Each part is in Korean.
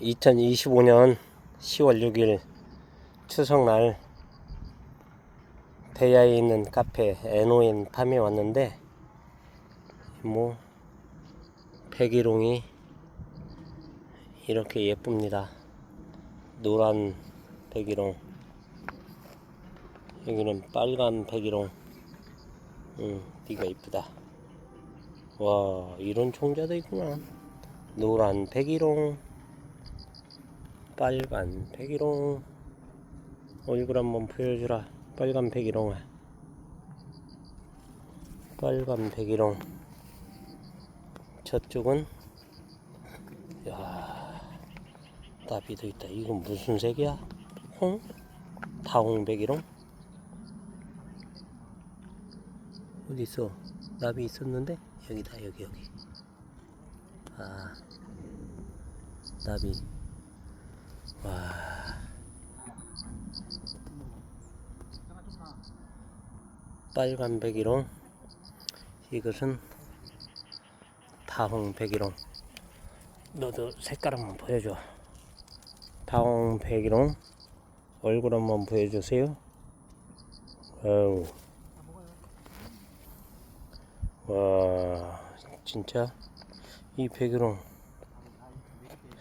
2025년 10월 6일 추석날 대야에 있는 카페 NON 팜에 왔는데 뭐 백일홍이 이렇게 예쁩니다. 노란 백일홍 여기는 빨간 백일홍 응, 네가 이쁘다. 와 이런 종자도 있구나. 노란 백일홍 빨간 백일홍 얼굴 한번 보여주라. 빨간 백일홍아 빨간 백일홍 저쪽은 야 나비도 있다. 이건 무슨 색이야? 홍? 다홍 백일홍 어디 있어? 나비 있었는데? 여기다 여기 여기. 아 나비 와. 빨간 백일홍. 이것은 다홍 백일홍. 너도 색깔 한번 보여줘. 다홍 백일홍. 얼굴 한번 보여주세요. 어우. 와, 진짜 이 백일홍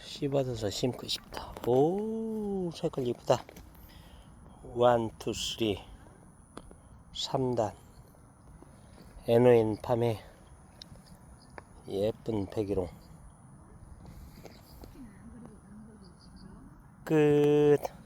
씨받아서 심고 싶다. 오, 색깔 이쁘다. 원, 투, 쓰리. 3단. NON 밤에 예쁜 백일홍. 끝.